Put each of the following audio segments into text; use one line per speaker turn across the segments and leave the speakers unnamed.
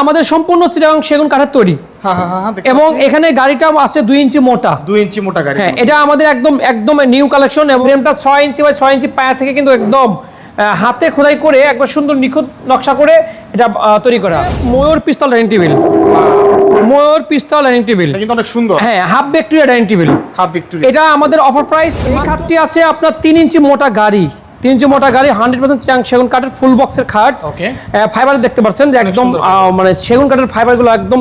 আমাদের সম্পূর্ণ চিটাগাং সেগুন কাঠের তৈরি।
হ্যাঁ হ্যাঁ হ্যাঁ
এবং এখানে গাড়িটা আছে দুই ইঞ্চি মোটা।
দুই ইঞ্চি মোটা গাড়ি
হ্যাঁ এটা আমাদের একদম একদম নিউ কালেকশন এবং ফ্রেমটা ছয় ইঞ্চি বাই ছয় ইঞ্চি পায়া থেকে কিন্তু একদম হাতে খোদাই করে একবার সুন্দর নিখুঁত নকশা করে এটা তৈরি করা। ময়ূর পিস্তল ডাইনিং টেবিল ময়ূর পিস্তল ডাইনিং টেবিল
কিন্তু অনেক সুন্দর।
হ্যাঁ half bacteria dining table
half victory
এটা আমাদের অফার প্রাইস এই খাটটি আছে আপনার তিন ইঞ্চি মোটা গাড়ি। তিন ইঞ্চি মোটা গাড়ি হান্ড্রেড পার্সেন্ট সেগুন কাঠের ফুল বক্সের খাট। ফাইবার দেখতে পাচ্ছেন যে একদম মানে সেগুন কাঠের ফাইবারগুলো একদম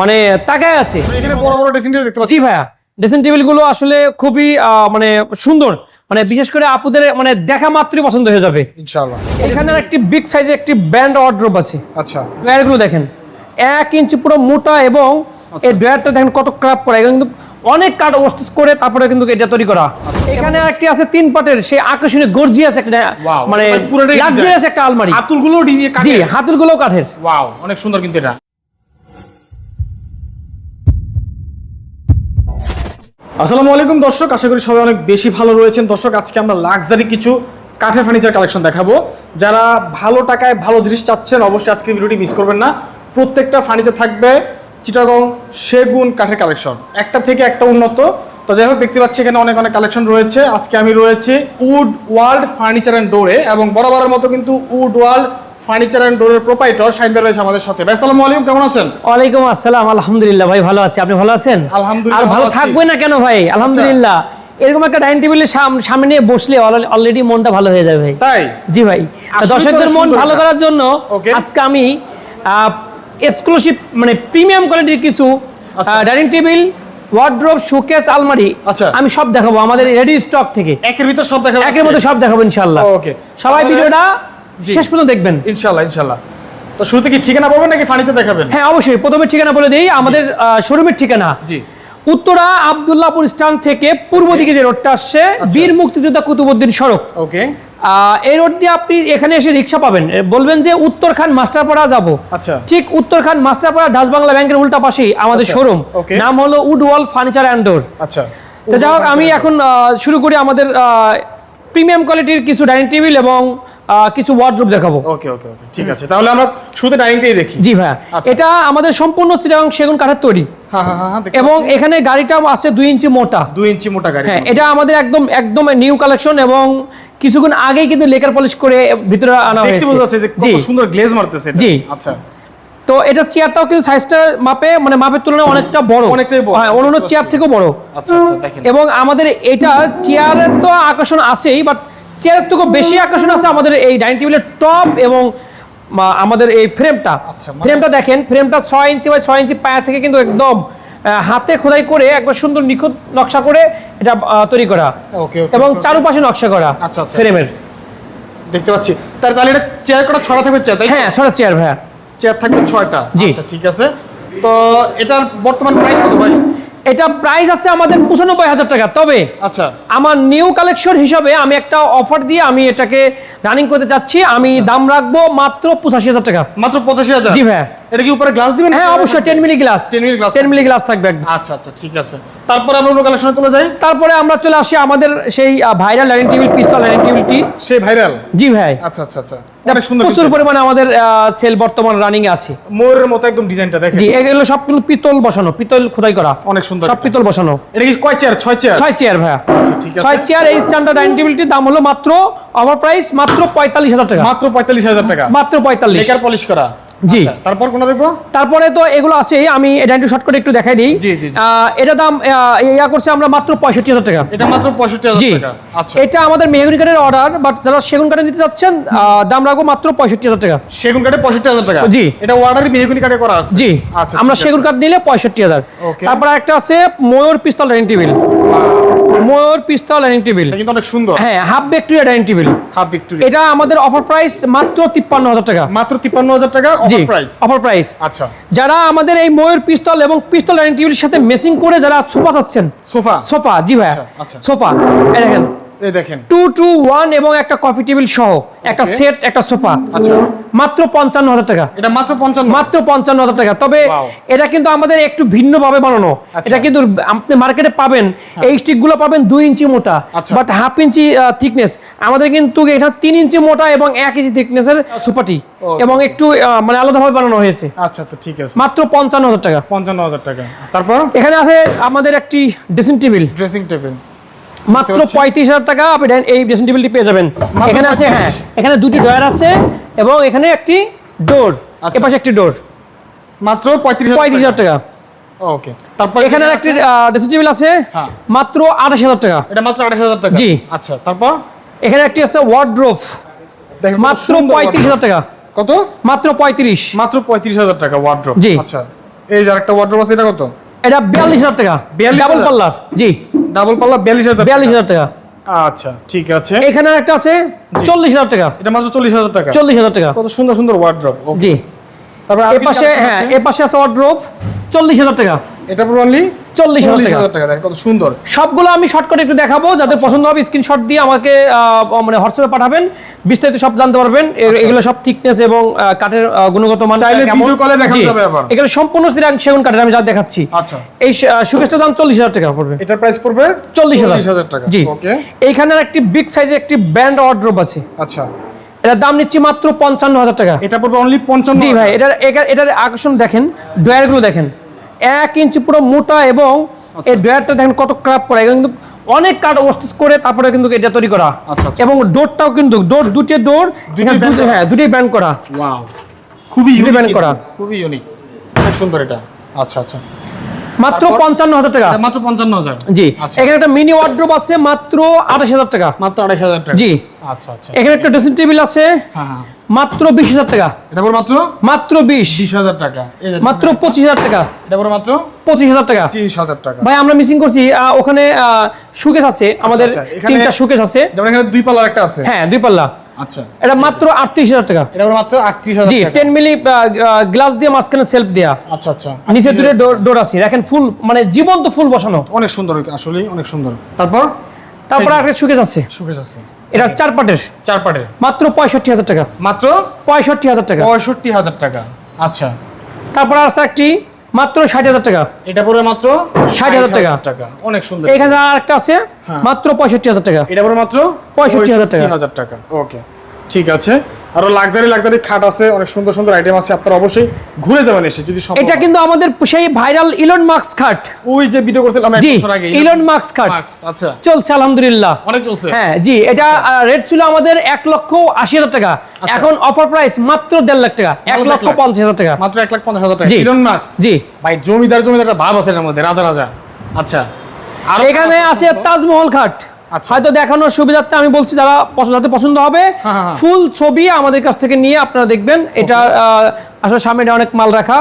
মানে তাকায় আছে।
বড় বড় ড্রেসিং টেবিল দেখতে পাচ্ছি
জি ভাইয়া ড্রেসিং টেবিলগুলো আসলে খুবই আহ, মানে সুন্দর। মানে বিশেষ করে আপুদের মানে দেখা মাত্রই পছন্দ হয়ে যাবে।
ইনশাআল্লাহ।
এখানে একটি বিগ সাইজের একটি ব্যান্ড ওয়ার্ড্রোব আছে।
আচ্ছা।
ড্রয়ারগুলো দেখেন এক ইঞ্চি পুরো মোটা এবং এই ড্রয়ারটা দেখেন কত ক্রাপ করা এগুলো কিন্তু অনেক কাঠ ওস্টিস করে তারপরে কিন্তু এটা তৈরি করা। এখানে একটি আছে তিন পাটের সেই আকর্ষণীয় গর্জিয়াস একটা মানে
মানে
লাক্সারিয়াস। একটা আলমারি।
হাতুলগুলো
জি হাতুলগুলো কাঠের।
ওয়াও অনেক সুন্দর কিন্তু এটা। আসসালামু আলাইকুম দর্শক আশা করি সবাই অনেক বেশি ভালো রয়েছেন। দর্শক আজকে আমরা লাক্সারি কিছু কাঠের ফার্নিচার কালেকশন দেখাবো। যারা ভালো টাকায় ভালো জিনিস চাচ্ছেন অবশ্যই আজকে ভিডিওটি মিস করবেন না। প্রত্যেকটা ফার্নিচার থাকবে চিটাগং সেগুন কাঠের কালেকশন। একটা থেকে একটা উন্নত। তো যাই হোক দেখতে পাচ্ছি এখানে অনেক অনেক কালেকশন রয়েছে। আজকে আমি রয়েছে উড ওয়ার্ল্ড ফার্নিচার অ্যান্ড ডোরে এবং বরাবরের মতো কিন্তু উড ওয়ার্ল্ড ফার্নিচার অ্যান্ড ডোরের প্রোপাইটর শাইন ভাই রয়েছে আমাদের সাথে। ভাই আসসালামু আলাইকুম কেমন আছেন?
ওয়ালাইকুম আসসালাম আলহামদুলিল্লাহ ভাই ভালো আছি। আপনি ভালো আছেন?
আলহামদুলিল্লাহ
আর ভালো থাকবে না কেন ভাই? আলহামদুলিল্লাহ। এরকম একটা ডাইনিং টেবিলের সামনে বসলে অলরেডি মনটা ভালো হয়ে যাবে ভাই।
তাই?
জি ভাই। দর্শকদের মন ভালো করার জন্য. আজকে আমি এক্সক্লুসিভ মানে প্রিমিয়াম কোয়ালিটির কিছু। ডাইনিং টেবিল ওয়ার্ড্রোব শোকেস আলমারি
আচ্ছা।
আমি সব দেখাবো আমাদের রেডি স্টক থেকে।
একের ভিতর সব দেখাবো।
একের মধ্যে সব দেখাবো ইনশাল্লাহ
ওকে
সবাই ভিডিওটা। শেষ পর্যন্ত দেখবেন।
ইনশাআল্লাহ ইনশাআল্লাহ। তো শুরুতে কি ঠিকানা বলবেন নাকি ফার্নিচার দেখাবেন?
হ্যাঁ অবশ্যই। প্রথমে ঠিকানা বলে দিই আমাদের শোরুমের ঠিকানা।
জি।
উত্তরা আবদুল্লাপুর স্ট্যান্ড থেকে পূর্ব দিকে যে রোডটা আসছে
আচ্ছা।
বীর মুক্তিযোদ্ধা কুতুবুদ্দিন সড়ক।
ওকে
এই রোড দিয়ে আপনি এখানে এসে রিক্সা পাবেন। বলবেন যে উত্তরখান মাস্টারপাড়া যাব।
আচ্ছা।
ঠিক উত্তরখান মাস্টারপাড়া ডাচ বাংলা ব্যাংকের উল্টা পাশেই আমাদের
আচ্ছা,
শোরুম নাম হলো উডওয়াল ফার্নিচার অ্যান্ড ডোর।
আচ্ছা
তো যাই হোক আমি এখন শুরু করি আমাদের প্রিমিয়াম কোয়ালিটির কিছু ডাইনিং টেবিল এবং কিছু ওয়ার্ড্রোব দেখাবো।
ওকে ওকে ওকে ঠিক আছে। তাহলে আমরা শুরুতে ডাইনিংটাই দেখি।
জি ভাইয়া।
আচ্ছা।
এটা আমাদের সম্পূর্ণ চিটাগাং সেগুন কাঠের তৈরি।
হ্যাঁ হ্যাঁ হ্যাঁ,
এবং এখানে গাড়িটা আছে দুই ইঞ্চি মোটা।
দুই ইঞ্চি মোটা গাড়ি।
হ্যাঁ এটা আমাদের একদম একদম নিউ কালেকশন এবং কিছুক্ষণ আগেই কিন্তু লেকার পলিশ করে ভিতরে আনা হয়েছে।
বোঝা যাচ্ছে যে
জি।
কত সুন্দর গ্লেজ মারতেছে
জি।
আচ্ছা।
তো এটা চেয়ারটাও কিন্তু সাইজটা মাপে মানে মাপের তুলনায় অনেকটা বড়।
অনেকটাই বড়।
হ্যাঁ অন্যান্য চেয়ার থেকেও বড়।
আচ্ছা আচ্ছা দেখেন।
এবং আমাদের এটা চেয়ারের তো আকর্ষণ আছেই বাট চেয়ারের থেকেও বেশি আকর্ষণ আছে আমাদের এই ডাইনিং টেবিলের টপ এবং আমাদের এই ফ্রেমটা
আচ্ছা, মানে-
ফ্রেমটা দেখেন ফ্রেমটা ছয় ইঞ্চি বাই ছয় ইঞ্চি পায়া থেকে কিন্তু একদম হাতে খোদাই করে একবার সুন্দর নিখুঁত নকশা করে এটা তৈরি করা। এবং চারুপাশে নকশা করা
আচ্ছা, আচ্ছা।
ফ্রেমের।
দেখতে পাচ্ছি। তার তাহলে এটা চেয়ার কটা? ছড়া থাকবে চেয়ার তাই
হ্যাঁ ছড়া চেয়ার ভাইয়া।
চেয়ার থাকবে ছয়টা।
জি।
আচ্ছা ঠিক আছে। তো এটার বর্তমান প্রাইস কত ভাই?
এটা প্রাইস আছে আমাদের পঁচানব্বই হাজার টাকা। তবে
আচ্ছা।
আমার নিউ কালেকশন হিসাবে আমি একটা অফার দিয়ে আমি এটাকে রানিং করতে চাচ্ছি আমি দাম রাখব মাত্র পঁচাশি হাজার টাকা।
মাত্র পঁচাশি হাজার?
জি ভাইয়া।
এটা কি উপরে গ্লাস দিবেন?
হ্যাঁ অবশ্যই ten milli glass
10 milli glass
ten milli glass থাকবে একদম।
আচ্ছা আচ্ছা ঠিক আছে। তারপর আমরা অন্য কালেকশনে চলে যাই।
তারপরে আমরা চলে আসি আমাদের সেই viral dining table pistol dining টেবিলটি
সেই ভাইরাল
জি ভাই।
আচ্ছা আচ্ছা আচ্ছা।
প্রচুর পরিমাণে আমাদের সেল বর্তমান রানিং এ আছে।
ময়ূরের মতো একদম ডিজাইনটা দেখেন।
জি এগুলো সব কিন্তু পিতল বসানো পিতল খোদাই করা।
অনেক সুন্দর।
সব পিতল বসানো।
এটা কি কয় চেয়ার ছয় চেয়ার
ছয় চেয়ার ভাইয়া।
আচ্ছা
ছয় চেয়ার এই স্ট্যান্ডার্ড ডাইনিং টেবিলটির দাম হলো মাত্র ওভার প্রাইস মাত্র পঁয়তাল্লিশ হাজার টাকা।
মাত্র পঁয়তাল্লিশ হাজার টাকা।
মাত্র পঁয়তাল্লিশ।
পলিশ করা।
জি।
আচ্ছা, তারপর কোনটা দেখব?
তারপরে তো এগুলো আছে আমি এটা একটু শর্ট করে একটু দেখাই দিই। এটা দাম ইয়া করছে আমরা মাত্র পঁয়ষট্টি হাজার টাকা।
এটা মাত্র পঁয়ষট্টি হাজার টাকা। আচ্ছা।
এটা আমাদের মেহগুনি কাঠের অর্ডার বাট যারা সেগুন কাঠে নিতে চাচ্ছেন দাম রাখব মাত্র পঁয়ষট্টি হাজার টাকা।
সেগুন কাঠে পঁয়ষট্টি হাজার টাকা?
জি।
এটা ওয়ার্ডারি মেহগুনি কাঠে করা আছে?
জি।
আচ্ছা
আমরা সেগুন কাঠ নিলে পঁয়ষট্টি হাজার. তারপর একটা আছে ময়ূর পিস্তল ডাইনিং টেবিল। ময়ূর পিস্তল ডাইনিং টেবিল
কিন্তু অনেক সুন্দর।
হ্যাঁ half bacteria dining table
half victory
এটা আমাদের অফার প্রাইস মাত্র তিপ্পান্ন হাজার টাকা।
মাত্র তিপ্পান্ন হাজার টাকা
জি
অফার প্রাইস
অফার প্রাইস
আচ্ছা।
যারা আমাদের এই ময়ূর পিস্তল এবং পিস্তল ডাইনিং টেবিলের সাথে মেসিং করে যারা সোফা চাচ্ছেন।
সোফা?
সোফা জি ভাই
আচ্ছা, আচ্ছা।
সোফা। এই দেখেন।
এই দেখেন।
টু টু ওয়ান এবং একটা কফি টেবিল সহ একটা সেট একটা সোফা।
আচ্ছা।
মাত্র পঞ্চান্ন হাজার টাকা।
এটা মাত্র পঞ্চান্ন।
মাত্র পঞ্চান্ন হাজার টাকা। তবে এটা কিন্তু আমাদের একটু ভিন্ন ভাবে বানানো।
আচ্ছা। হ্যাঁ।
এটা কিন্তু আপনি মার্কেটে পাবেন। এই স্টিকগুলো পাবেন দুই ইঞ্চি মোটা
আচ্ছা।
বাট হাফ ইঞ্চি থিকনেস আমাদের কিন্তু এটা তিন ইঞ্চি মোটা এবং এক ইঞ্চি থিকনেসের সুপাটি এবং একটু মানে আলাদাভাবে বানানো হয়েছে।
আচ্ছা আচ্ছা ঠিক আছে।
মাত্র পঞ্চান্ন হাজার টাকা।
পঞ্চান্ন হাজার টাকা। তারপর?
এখানে আছে আমাদের একটি ড্রেসিং টেবিল
ড্রেসিং টেবিল
মাত্র পঁয়ত্রিশ হাজার টাকা আপনি এই ড্রেসিং টেবিলটি পেয়ে যাবেন। এখানে আছে হ্যাঁ এখানে দুটি ড্রয়ার আছে এবং এখানে একটি ডোর
আচ্ছা।
এপাশে একটি ডোর
মাত্র পঁয়ত্রিশ
পঁয়ত্রিশ হাজার টাকা।
ওকে তারপর
এখানে একটি ড্রেসিং টেবিল আছে
হ্যাঁ।
মাত্র আঠাশ হাজার টাকা।
এটা মাত্র আঠাশ হাজার টাকা?
জি।
আচ্ছা তারপর?
এখানে একটি আছে ওয়ার্ড্রোফ মাত্র পঁয়ত্রিশ হাজার টাকা।
কত?
মাত্র পঁয়ত্রিশ।
মাত্র পঁয়ত্রিশ হাজার টাকা
জি।
আচ্ছা এই যে আরেকটা ওয়ার্ড্রপ আছে এটা কত?
এটা বিয়াল্লিশ হাজার টাকা।
42,000
ডাবল পাল্লার জি।
ডাবল পাল্লা বিয়াল্লিশ হাজার
বিয়াল্লিশ হাজার টাকা।
আচ্ছা ঠিক আছে।
এখানে একটা আছে চল্লিশ হাজার টাকা।
এটা মাত্র চল্লিশ হাজার টাকা।
চল্লিশ হাজার টাকা।
কত সুন্দর সুন্দর ওয়ার্ড্রপ
জি।
তারপর
এ পাশে হ্যাঁ এ পাশে আছে ওয়ার্ড্রপ চল্লিশ হাজার টাকা।
এটা পুরো অনলি
চল্লিশ হাজার টাকা।
কত সুন্দর।
সবগুলো আমি শর্টকাট একটু দেখাবো যাদের পছন্দ হবে স্ক্রিনশট দিয়ে আমাকে মানে হোয়াটসঅ্যাপে পাঠাবেন বিস্তারিত সব জানতে পারবেন। এগুলো সব থিকনেস এবং কাঠের গুণগত মান। এগুলো সম্পূর্ণ সেগুন কাঠের আমি যা দেখাচ্ছি।
আচ্ছা।
এই সুকেশটার দাম চল্লিশ হাজার টাকা পড়বে।
এটার প্রাইস পড়বে
চল্লিশ হাজার।
টাকা।
জি। এইখানে একটি বিগ সাইজের একটি ব্যান্ড ওয়ার্ড্রোব আছে।
আচ্ছা।
এটার দাম নিচ্ছি মাত্র পঞ্চান্ন হাজার টাকা।
এটা পড়বে অনলি পঞ্চান্ন
জি ভাই এটার এটার- আকর্ষণ দেখেন ড্রয়ারগুলো দেখেন। এক ইঞ্চি পুরো মোটা এবং
আচ্ছা।
এই ড্রয়ারটা দেখেন কত ক্রাপ করা এগুলো কিন্তু অনেক কাঠ ওস্টিস করে তারপরে কিন্তু এটা তৈরি করা।
আচ্ছা, আচ্ছা।
এবং ডোরটাও কিন্তু ডোর দুটি ডোর? হ্যাঁ দুটি ব্যান্ড করা।
ওয়াও খুবই
band করা।
খুবই ইউনিক অনেক সুন্দর এটা। আচ্ছা আচ্ছা।
মাত্র? পঞ্চান্ন হাজার টাকা।
মাত্র পঞ্চান্ন হাজার।
জি। এখানে একটা মিনি ওয়ার্ড্রোব আছে মাত্র আঠাশ হাজার টাকা।
মাত্র আড়াইশ হাজার টাকা।
জি।
আচ্ছা আচ্ছা।
এখানে একটা ড্রেসিং টেবিল আছে।
হ্যাঁ হ্যাঁ।
মাত্র বিশ হাজার টাকা।
এটা মাত্র?
মাত্র বিশ।
বিশ হাজার টাকা।
মাত্র পঁচিশ হাজার টাকা।
এটা মাত্র?
পঁচিশ হাজার টাকা।
পঁচিশ হাজার টাকা।
ভাই আমরা মিসিং করছি ওখানে সুকেশ আছে। আমাদের
আচ্ছা,
তিনটা সুকেশ আছে।
যেমন এখানে দুই পাল্লার একটা আছে।
হ্যাঁ দুই পাল্লা।
আচ্ছা।
এটা মাত্র আটত্রিশ হাজার টাকা।
এটা মাত্র আটত্রিশ হাজার
জি টেন মিলি গ্লাস দিয়ে মাঝখানে সেলফ দেয়া।
আচ্ছা আচ্ছা।
নিচে দূরে ডোর আছে। দেখেন ফুল মানে জীবন্ত ফুল বসানো।
অনেক সুন্দর আসলে অনেক সুন্দর। তারপর
তারপরে একটা সুকেশ আছে।
সুকেশ আছে।
এটা চার পাটের
চার পাটের
মাত্র পঁয়ষট্টি হাজার টাকা।
মাত্র?
পঁয়ষট্টি হাজার টাকা।
পঁয়ষট্টি হাজার টাকা। আচ্ছা।
তারপর আছে একটি মাত্র ষাট হাজার টাকা।
এটা পরে মাত্র
60,000 টাকা।
টাকা। অনেক সুন্দর।
এখানে আর একটা আছে
হ্যাঁ।
মাত্র পঁয়ষট্টি হাজার টাকা।
এটা পরে মাত্র
65,000 টাকা।
হাজার টাকা। ওকে ঠিক আছে। আরও লাক্সারি লাক্সারি খাট আছে অনেক সুন্দর সুন্দর আইটেম আছে আপনারা অবশ্যই ঘুরে যাবেন এসে যদি সম্ভব
এটা কিন্তু আমাদের সেই ভাইরাল ইলন মার্কস খাট।
ওই যে ভিডিও করছিলাম এক বছর আগে
ইলন মার্কস খাট।
আচ্ছা।
চলছে আলহামদুলিল্লাহ।
অনেক চলছে।
হ্যাঁ জি এটা রেট ছিল আমাদের এক লক্ষ আশি হাজার টাকা। এখন অফার প্রাইস মাত্র দেড় লাখ টাকা এক
দেড়
লক্ষ
লাখ।
পঞ্চাশ হাজার টাকা।
মাত্র এক লাখ পঞ্চাশ হাজার টাকা। Elon Marks
ji.
ভাই জমিদার জমিদার একটা ভাব আছে এর মধ্যে রাজা রাজা। আচ্ছা। আর
এখানে আছে তাজমহল খাট।
আচ্ছা।
হয়তো দেখানোর সুবিধার্থে আমি বলছি যারা পছন্দ যাতে পছন্দ হবে
হ্যাঁ, হ্যাঁ।
ফুল ছবি আমাদের কাছ থেকে নিয়ে আপনারা দেখবেন। এটা আসলে সামনে অনেক মাল রাখা।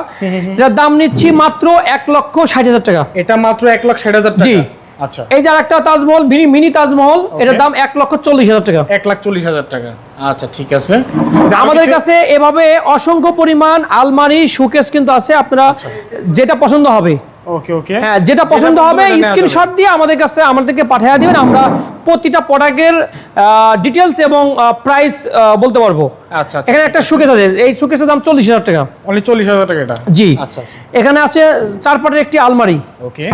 এটার দাম নিচ্ছি মাত্র এক লক্ষ ষাট হাজার টাকা।
এটা মাত্র এক লাখ ষাট হাজার
জি।
আচ্ছা।
এই যে একটা তাজমহল মিনি মিনি তাজমহল এটার দাম এক লক্ষ চল্লিশ হাজার টাকা।
এক লাখ চল্লিশ হাজার টাকা। আচ্ছা ঠিক আছে।
আমাদের কাছে এভাবে অসংখ্য পরিমাণ আলমারি শোকেস কিন্তু আছে। আপনারা
আচ্ছা।
যেটা পছন্দ হবে
ওকে ওকে
হ্যাঁ যেটা পছন্দ হবে স্ক্রিনশট দিয়ে আমাদের কাছে আমাদেরকে পাঠিয়ে দিবেন আমরা প্রতিটা প্রোডাক্টের ডিটেলস এবং প্রাইস বলতে পারব।
আচ্ছা আচ্ছা।
এখানে একটা সুকেস আছে এই সুকেসের দাম চল্লিশ হাজার টাকা।
অনলি চল্লিশ হাজার টাকা এটা?
জি।
আচ্ছা আচ্ছা।
এখানে আছে চার পাটের একটি আলমারি।
ওকে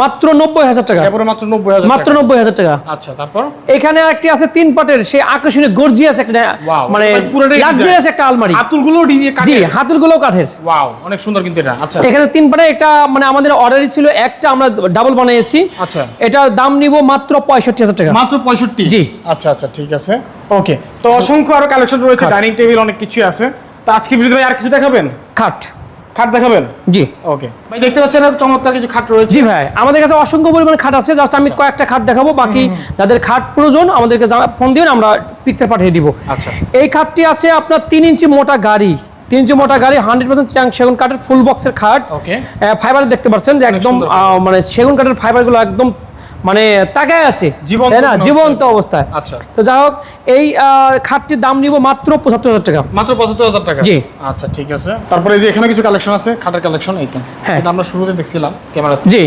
মাত্র নব্বই হাজার টাকা।
মাত্র নব্বই হাজার
মাত্র নব্বই হাজার টাকা।
আচ্ছা তারপর?
এখানে একটি আছে তিন পাটের সেই আকর্ষণীয় গর্জিয়াস একটা মানে
মানে
লাক্সারিয়াস একটা আলমারি।
হাতুলগুলো
জি হাতুলগুলো কাঠের।
ওয়াও অনেক সুন্দর কিন্তু এটা। আচ্ছা।
এখানে তিন পাটে একটা মানে আমাদের অর্ডারই ছিল একটা আমরা ডাবল বানিয়েছি।
আচ্ছা।
এটার দাম নিব মাত্র পঁয়ষট্টি হাজার টাকা।
মাত্র পঁয়ষট্টি?
জি।
আচ্ছা আচ্ছা ঠিক আছে। ওকে তো অসংখ্য আরও কালেকশন রয়েছে ডাইনিং টেবিল অনেক কিছুই আছে। তো আজকে ভিডিওতে ভাই আর কিছু দেখাবেন?
খাট।
খাট দেখাবেন?
জি।
ওকে ভাই দেখতে পাচ্ছেন চমৎকার কিছু খাট রয়েছে?
জি ভাই আমাদের কাছে অসংখ্য পরিমাণ খাট আছে জাস্ট আমি কয়েকটা খাট দেখাবো বাকি যাদের খাট প্রয়োজন আমাদেরকে ফোন দিন আমরা পিকচার পাঠিয়ে দিব।
আচ্ছা।
এই খাটটি আছে আপনার তিন ইঞ্চি মোটা গাড়ি। তিন ইঞ্চি মোটা গাড়ি হান্ড্রেড পার্সেন্ট চিরাং সেগুন কাঠের ফুল বক্সের খাট।
ওকে
ফাইবার দেখতে পাচ্ছেন যে একদম মানে সেগুন কাঠের ফাইবারগুলো একদম মানে তাকায় আছে।
জীবন্ত
তাই না? জীবন্ত অবস্থায়।
আচ্ছা।
তো যাই হোক এই খাটটির দাম নিব মাত্র পঁচাত্তর হাজার টাকা।
মাত্র পঁচাত্তর হাজার টাকা?
জি।
আচ্ছা ঠিক আছে। তারপরে এই যে এখানে কিছু কালেকশন আছে খাটের কালেকশন এই তো।
হ্যাঁ।
আমরা শুরুতে দেখছিলাম ক্যামেরা
জি।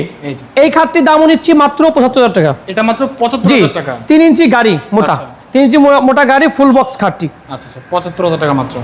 এই
খাটটির দামও নিচ্ছি মাত্র পঁচাত্তর হাজার টাকা।
এটা মাত্র পঁচাত্তর হাজার টাকা?
তিন ইঞ্চি গাড়ি মোটা।
আচ্ছা।
তিন ইঞ্চি মোটা গাড়ি ফুল বক্স খাটটি।
আচ্ছা আচ্ছা। পঁচাত্তর হাজার টাকা মাত্র।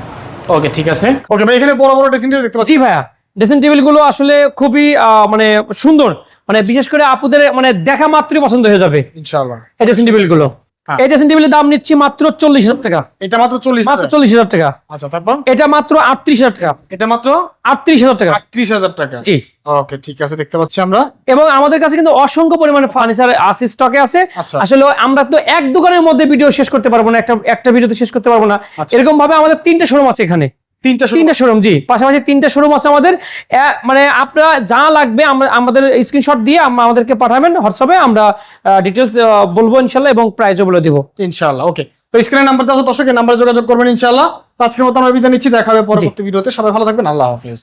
ওকে ঠিক আছে। ওকে ভাই এখানে বড় বড় ড্রেসিং টেবিল দেখতে পাচ্ছি।
ভাইয়া। ড্রেসিং টেবিলগুলো আসলে খুবই মানে সুন্দর। মানে বিশেষ করে আপুদের মানে দেখা মাত্রই পছন্দ হয়ে যাবে।
ইনশাআল্লাহ।
এই ড্রেসিং টেবিলগুলো।
হ্যাঁ।
এই ড্রেসিং টেবিলের দাম নিচ্ছি মাত্র চল্লিশ হাজার টাকা।
এটা মাত্র চল্লিশ
মাত্র চল্লিশ হাজার টাকা।
আচ্ছা তারপর?
এটা মাত্র আটত্রিশ হাজার টাকা।
এটা মাত্র?
আটত্রিশ হাজার টাকা।
আটত্রিশ হাজার টাকা।
জি।
ওকে ঠিক আছে দেখতে পাচ্ছি আমরা।
এবং আমাদের কাছে কিন্তু অসংখ্য পরিমাণে ফার্নিচার আছে স্টকে আছে।
আচ্ছা।
আসলে আমরা তো এক দোকানের মধ্যে ভিডিও শেষ করতে পারব না একটা একটা ভিডিওতে শেষ করতে পারব না।
আচ্ছা।
এরকম ভাবে আমাদের তিনটে শোরুম আছে এখানে।
তিনটা
তিনটা শোরুম জি। পাশাপাশি তিনটা শোরুম আছে আমাদের। মানে আপনারা যা লাগবে আমরা আমাদের স্ক্রিনশট দিয়ে আমাদেরকে পাঠাবেন হোয়াটসঅ্যাপে আমরা ডিটেলস বলব ইনশাল্লাহ এবং বলে দিব।
ইনশাল্লাহ ওকে তো স্ক্রিনের নাম্বার দেওয়া যোগাযোগ করবেন আজকের মতো আমরা বিদায় নিচ্ছি দেখা হবে পরবর্তী ভিডিওতে। সবাই ভালো থাকবেন আল্লাহ হাফিজ।